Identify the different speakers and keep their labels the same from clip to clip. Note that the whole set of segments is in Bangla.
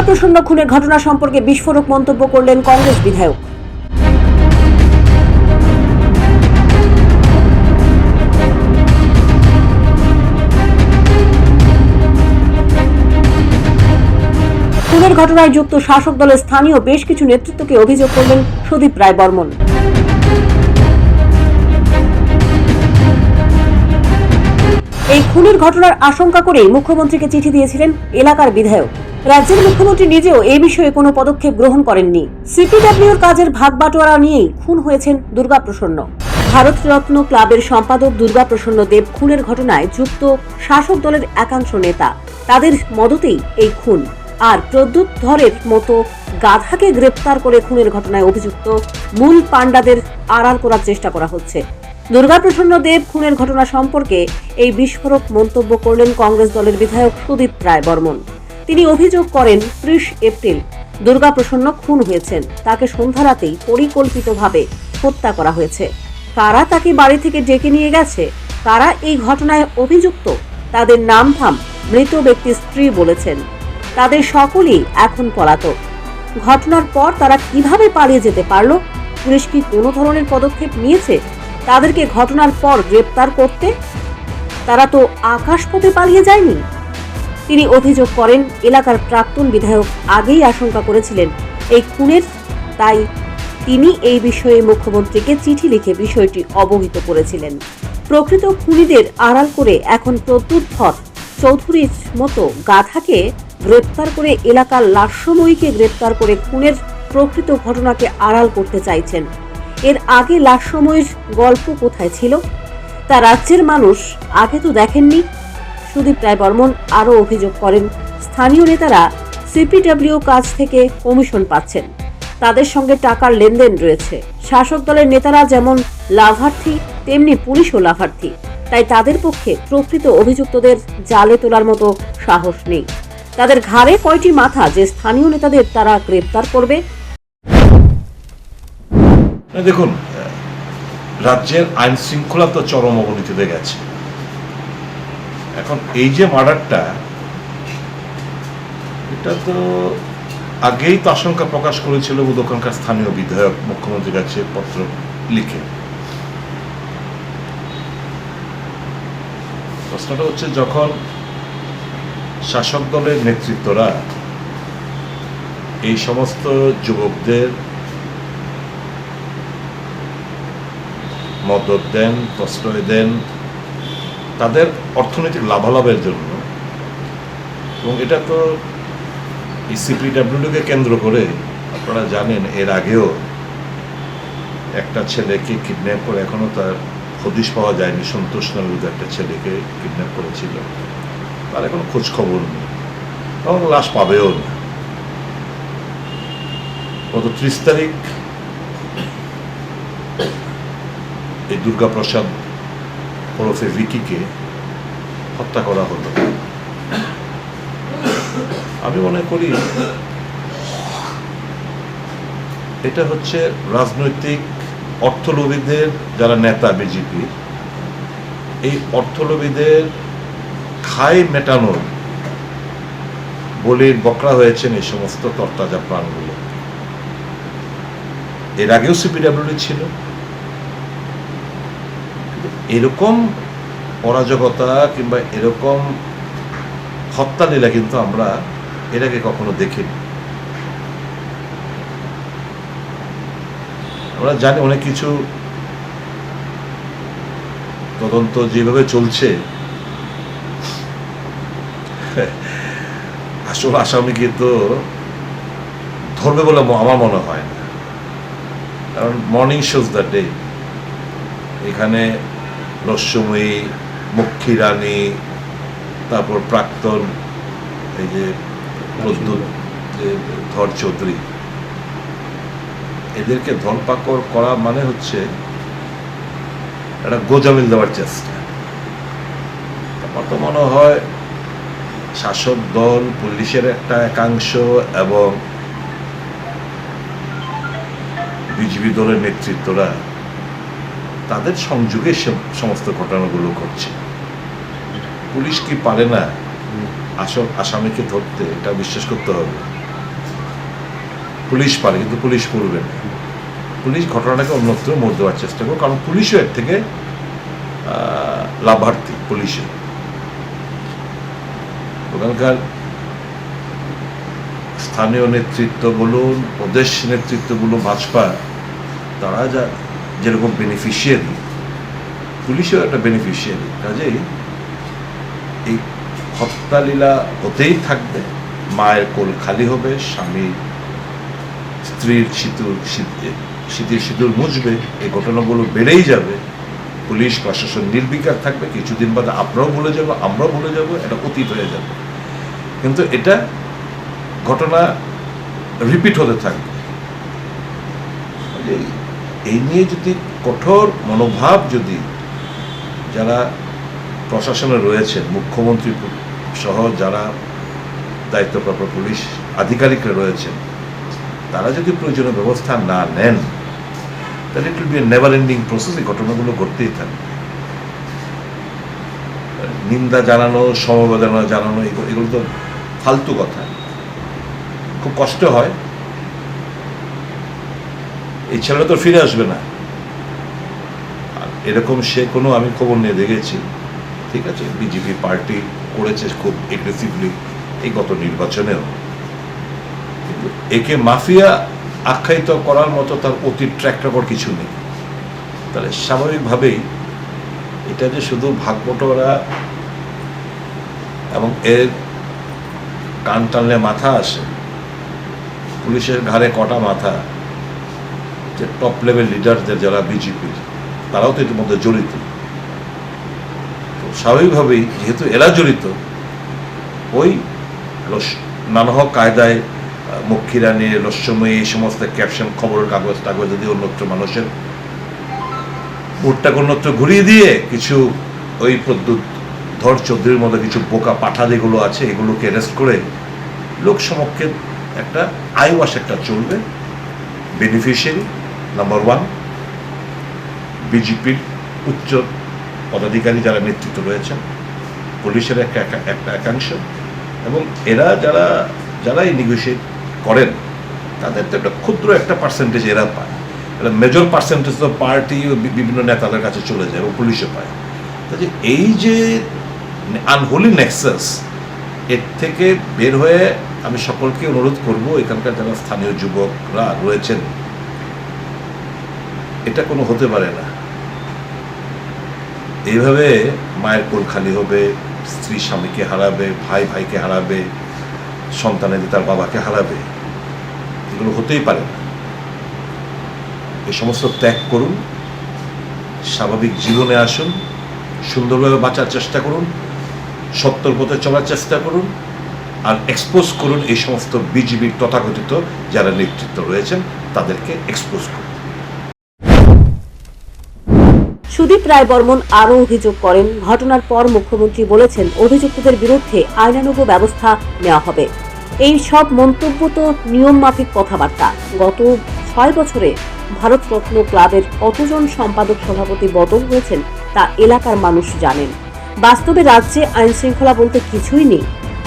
Speaker 1: দুর্গাপ্রসন্ন খুনের ঘটনা সম্পর্কে বিস্ফোরক মন্তব্য করলেন কংগ্রেস বিধায়ক। খুনের ঘটনায় যুক্ত শাসক দলের স্থানীয় বেশ কিছু নেতৃত্বকে অভিযোগ করলেন সুদীপ রায় বর্মন। এই খুনের ঘটনার আশঙ্কা করেই মুখ্যমন্ত্রীকে চিঠি দিয়েছিলেন এলাকার বিধায়ক। রাজ্যের মুখ্যমন্ত্রী নিজেও এই বিষয়ে কোনো পদক্ষেপ গ্রহণ করেননি। সিপিডব্লিউর কাজের ভাগ বাটোয়ারা নিয়েই খুন হয়েছেন দুর্গাপ্রসন্ন ভারতরত্ন ক্লাবের সম্পাদক দুর্গাপ্রসন্ন দেব খুনের ঘটনায় যুক্ত শাসক দলের একাংশ নেতা। তাদের মদতেই এই খুন। আর প্রদ্যুৎ ধরের মতো গাধাকে গ্রেপ্তার করে খুনের ঘটনায় অভিযুক্ত মূল পাণ্ডাদের আড়াল করার চেষ্টা করা হচ্ছে। দুর্গাপ্রসন্ন দেব খুনের ঘটনা সম্পর্কে এই বিস্ফোরক মন্তব্য করলেন কংগ্রেস দলের বিধায়ক সুদীপ রায় বর্মন। তিনি অভিযোগ করেন, ত্রিশ এপ্রিল দুর্গাপ্রসন্ন খুন হয়েছেন। তাকে সন্ধ্যা রাতেই পরিকল্পিতভাবে হত্যা করা হয়েছে। কারা তাকে বাড়ি থেকে ডেকে নিয়ে গেছে? কারা এই ঘটনায় অভিযুক্ত? তাদের নাম থাম মৃত ব্যক্তির স্ত্রী বলেছেন। তাদের সকলেই এখন পলাতক। ঘটনার পর তারা কীভাবে পালিয়ে যেতে পারল? পুলিশ কি কোনো ধরনের পদক্ষেপ নিয়েছে? তাদেরকে ঘটনার পর গ্রেপ্তার করতে? তারা তো আকাশপথে পালিয়ে যায়নি? তিনি অভিযোগ করেন, এলাকার প্রাক্তন বিধায়ক আগেই আশঙ্কা করেছিলেন এই খুনের, তাই তিনি এই বিষয়ে মুখ্যমন্ত্রীকে চিঠি লিখে বিষয়টি অবহিত করেছিলেন। প্রকৃত খুনিদের আড়াল করে এখন প্রদ্যুৎ ধর, চৌধুরীর মতো গাধাকে গ্রেপ্তার করে এলাকার লাস্যময়ীকে গ্রেপ্তার করে খুনের প্রকৃত ঘটনাকে আড়াল করতে চাইছেন। এর আগে লাস্যময়ীর গল্প কোথায় ছিল? তা রাজ্যের মানুষ আগে তো দেখেননি। সুদীপ রায় বর্মন আরও অভিযোগ করেন, স্থানীয় নেতারা সিপিডব্লিউ কাজ থেকে কমিশন পাচ্ছেন। তাদের সঙ্গে টাকার লেনদেন রয়েছে। শাসক দলের নেতারা যেমন লাভার্থী, তেমনি পুলিশও লাভার্থী। তাই তাদের পক্ষে প্রকৃত অভিযুক্তদের জালে তোলার মতো সাহস নেই। তাদের ঘাড়ে কয়টি মাথা যে স্থানীয় নেতাদের তারা গ্রেপ্তার করবে?
Speaker 2: দেখুন, রাজ্যের আইন শৃঙ্খলা তো চরম অবনতিতে গেছে। এখন এই যে মার্ডারটা, এটা তো আগেই তো আশঙ্কা প্রকাশ করেছিল ওখানকার স্থানীয় বিধায়ক মুখ্যমন্ত্রীর কাছে পত্র লিখে। প্রশ্নটা হচ্ছে যখন শাসক দলের নেতৃত্বরা এই সমস্ত যুবকদের মদত দেন, প্রশ্রয় দেন তাদের অর্থনৈতিক লাভালাভের জন্য। এবং এটা তো এই সিপিডাব্লিউডিকে কেন্দ্র করে আপনারা জানেন, এর আগেও একটা ছেলেকে কিডন্যাপ করে এখনও তার হদিশ পাওয়া যায়নি। সন্তোষ নামে একটা ছেলেকে কিডন্যাপ করেছিল। তার এখন খোঁজ খবর নেই। এবং লাশ পাবেও না। গত ত্রিশ তারিখ এই দুর্গাপ্রসাদ ওরফে ভিকিকে হত্যা করা হলো। আমি মনে করি এটা হচ্ছে রাজনৈতিক অর্থলোভীদের যারা নেতা বিজেপি, এই অর্থলোভীদের খায় মেটানোর বলির বকরা হয়েছেন এই সমস্ত তরতাজা প্রাণগুলো। এর আগেও সিপিডাব্লিউডি ছিল। এরকম অরাজকতা কিংবা এরকম হত্যা লীলা কিন্তু আমরা এর আগে কখনো দেখিনি। আমরা জানি অনেক কিছু তদন্ত যেভাবে চলছে, আসল আসামিকে তো ধরবে বলে আমার মনে হয় না। কারণ মর্নিং শোজ দ্য ডে এখানে রস্যময়ী মক্ষী রানী তারপর প্রাক্তন এই যে প্রদ্যুৎ, যে ধর চৌধুরী। এদেরকে ধরপাকড় করা মানে হচ্ছে একটা গোজামিল দেওয়ার চেষ্টা। আমার তো মনে হয় শাসক দল, পুলিশের একটা একাংশ এবং বিজেপি দলের নেতৃত্বরা তাদের সংযোগে সে- সমস্ত ঘটনাগুলো ঘটছে। পুলিশ কি পারে না আসল আসামিকে ধরতে? এটা বিশ্বাস করতে হবে। পুলিশ পারে, কিন্তু পুলিশ করবে না। পুলিশ ঘটনাটাকে অন্যত্র মোড় দেওয়ার চেষ্টা করবে, কারণ পুলিশও এর থেকে লাভার্থী পুলিশে। ওখানকার স্থানীয় নেতৃত্ব বলুন প্রদেশ নেতৃত্বগুলো, ভাজপা, তারা যা যেরকম বেনিফিশিয়ারি পুলিশও একটা বেনিফিশিয়ারি কাজেই এই হত্যালীলা হতেই থাকবে। মায়ের কোল খালি হবে, স্বামী স্ত্রীর সিঁদুর শীতের সিঁদুর মুছবে, এই ঘটনাগুলো বেড়েই যাবে। পুলিশ, প্রশাসন নির্বিকার থাকবে। কিছুদিন বাদে আমরাও ভুলে যাব, আমরাও ভুলে যাব, এটা অতীত হয়ে যাবে। কিন্তু এটা ঘটনা রিপিট হতে থাকবে। এই- নিয়ে যদি কঠোর মনোভাব যদি যারা প্রশাসনে রয়েছেন, মুখ্যমন্ত্রী সহ যারা দায়িত্বপ্রাপ্ত পুলিশ আধিকারিকরা রয়েছেন, তারা যদি প্রয়োজনীয় ব্যবস্থা না নেন, তাহলে it will be never ending process এই ঘটনাগুলো ঘটতেই থাকবে। নিন্দা জানানো, সমবেদনা জানানো এগুলো তো ফালতু কথা। খুব কষ্ট হয় এই ছেলেটা তো ফিরে আসবে না। এরকম সে কোনো আমি খবর নিয়ে দেখেছি। ঠিক আছে, বিজেপি পার্টি করেছে খুব এগ্রেসিভলি এই গত নির্বাচনেও। কিন্তু একে মাফিয়া আখ্যায়িত করার মতো তার অতি ট্র্যাক রেকর্ড কিছু নেই। তাহলে স্বাভাবিকভাবেই এটা যে শুধু ভাগবটোরা এবং এর কান টানলে মাথা আসে, পুলিশের ঘাড়ে কটা মাথা যে টপ লেভেল লিডারদের যারা বিজেপির তারাও তো এর মধ্যে জড়িত স্বাভাবিকভাবেই যেহেতু এরা জড়িত, ওই রস- নানা হোক কায়দায় মক্ষীরানী রস্যময়ী এই সমস্ত ক্যাপশন খবরের কাগজ, টাগজ দিয়ে অন্যত্র মানুষের মুডটাকে অন্যত্র ঘুরিয়ে দিয়ে কিছু ওই প্রদ্যুৎ ধর চৌধুরীর মতো কিছু বোকা পাঠা যেগুলো আছে, এগুলোকে অ্যারেস্ট করে লোক সমক্ষে একটা আইওয়াস একটা চলবে বেনিফিশিয়ারি নাম্বার ওয়ান বিজেপির উচ্চ পদাধিকারী যারা নেতৃত্ব রয়েছেন, পুলিশের একটা একা- একটা একাংশ, এবং এরা যারা যারা এই নেগোসিয়েট করেন, তাদের তো একটা ক্ষুদ্র একটা পার্সেন্টেজ এরা পায়। এটা মেজর পার্সেন্টেজ তো পার্টি বিভিন্ন নেতাদের কাছে চলে যায় এবং পুলিশে পায়। কাজে এই যে আনহোলি নেক্সাস এর থেকে বের হয়ে আমি সকলকে অনুরোধ করব, এখানকার যারা স্থানীয় যুবকরা রয়েছেন এটা কোনো হতে পারে না। এইভাবে মায়ের কোল খালি হবে, স্ত্রী স্বামীকে হারাবে, ভাই ভাইকে হারাবে সন্তানেদের তার বাবাকে হারাবে, এগুলো হতেই পারে না। এ সমস্ত ত্যাগ করুন, স্বাভাবিক জীবনে আসুন, সুন্দরভাবে বাঁচার চেষ্টা করুন, সত্যর পথে চলার চেষ্টা করুন, আর এক্সপোজ করুন এই সমস্ত বিজিবির তথাকথিত যারা নেতৃত্ব রয়েছেন, তাদেরকে এক্সপোজ করুন।
Speaker 1: সুদীপ রায় বর্মন আরও অভিযোগ করেন, ঘটনার পর মুখ্যমন্ত্রী বলেছেন অভিযুক্তদের বিরুদ্ধে আইনানুগ ব্যবস্থা নেওয়া হবে। এই সব মন্তব্য তো নিয়ম মাফিক কথাবার্তা। গত ছয় বছরে ভারতরত্ন ক্লাবের কতজন সম্পাদক সভাপতি বদল হয়েছেন তা এলাকার মানুষ জানেন। বাস্তবে রাজ্যে আইন শৃঙ্খলা বলতে কিছুই নেই।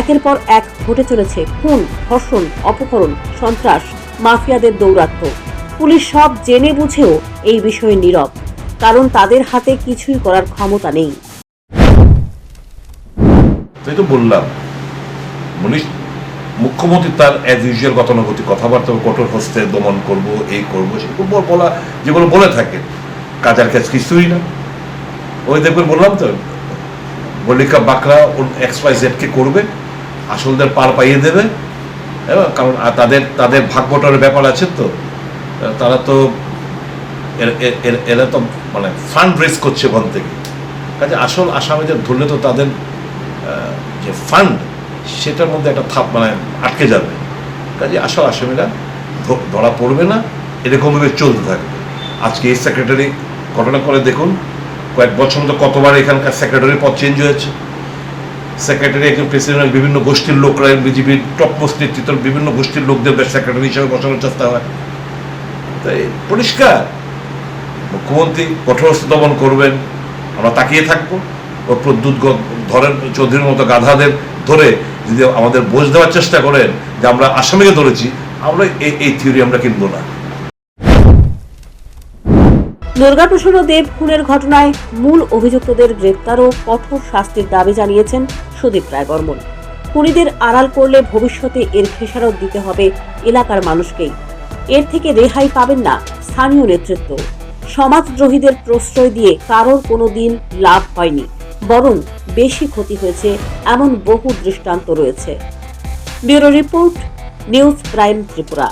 Speaker 1: একের পর এক ঘটে চলেছে খুন, ধর্ষণ, অপহরণ, সন্ত্রাস, মাফিয়াদের দৌরাত্ম্য। পুলিশ সব জেনে বুঝেও এই বিষয়ে নীরব। কারণ তাদের হাতে কিছুই করার ক্ষমতা নেই।
Speaker 2: তাই তো বললাম, মনীষ, মুখ্যমন্ত্রী তার অ্যাজ ইউজুয়াল গতানুগতিক কথাবার্তা, কঠোর হস্তে দমন করব, এই করব সেগুলো বলা যেগুলো বলে থাকে, কাজার কাজ কিছুই না। ওই দেখবেন বললাম তো, মল্লিকা বাকরা এক্স ওয়াই জেডকে করবে, আসলদের পার পাইয়ে দেবে এবং কারণ তাদের তাদের ভাগ বটরের ব্যাপার আছে তো, তারা তো এর- তো মানে ফান্ড রেজ করছে ওখান থেকে। কাজে আসল আসামিদের ধরলে তো তাদের যে ফান্ড সেটার মধ্যে একটা থাপ মানে আটকে যাবে। কাজে আসল আসামিরা ধরা পড়বে না, এরকমভাবে চলতে থাকবে। আজকে এই সেক্রেটারি ঘটনা করে দেখুন, কয়েক বছর মতো কতবার এখানকার সেক্রেটারি পদ চেঞ্জ হয়েছে। সেক্রেটারি একজন প্রেসিডেন্ট বিভিন্ন গোষ্ঠীর লোকরা বিজেপির টপ মোস্ট নেতৃত্ব, বিভিন্ন গোষ্ঠীর লোকদের সেক্রেটারি হিসেবে বসানোর চেষ্টা হয়। তাই পরিষ্কার মুখ্যমন্ত্রী কঠোর হস্তে দমন করবেন। আমরা তাকিয়ে থাকব। ও প্রদ্যুৎ ধরেন, চৌধুরীর মতো গাধাদের ধরে যদি আমাদের বোঝ দেওয়ার চেষ্টা করেন যে আমরা আসামিকে ধরেছি, আমরা এই থিওরি আমরা কিনবো না।
Speaker 1: দুর্গাপ্রসন্ন দেব খুনের ঘটনায় মূল অভিযুক্তদের গ্রেপ্তার ও কঠোর শাস্তির দাবি জানিয়েছেন সুদীপ রায় বর্মন খুনিদের আড়াল করলে ভবিষ্যতে এর খেসারত দিতে হবে এলাকার মানুষকেই। এর থেকে রেহাই পাবেন না স্থানীয় নেতৃত্ব। সমাজদ্রোহীদের প্রশ্রয় দিয়ে কারোর কোনো দিন লাভ হয়নি, বরং বেশি ক্ষতি হয়েছে এমন বহু দৃষ্টান্ত রয়েছে। Bureau report, news prime Tripura.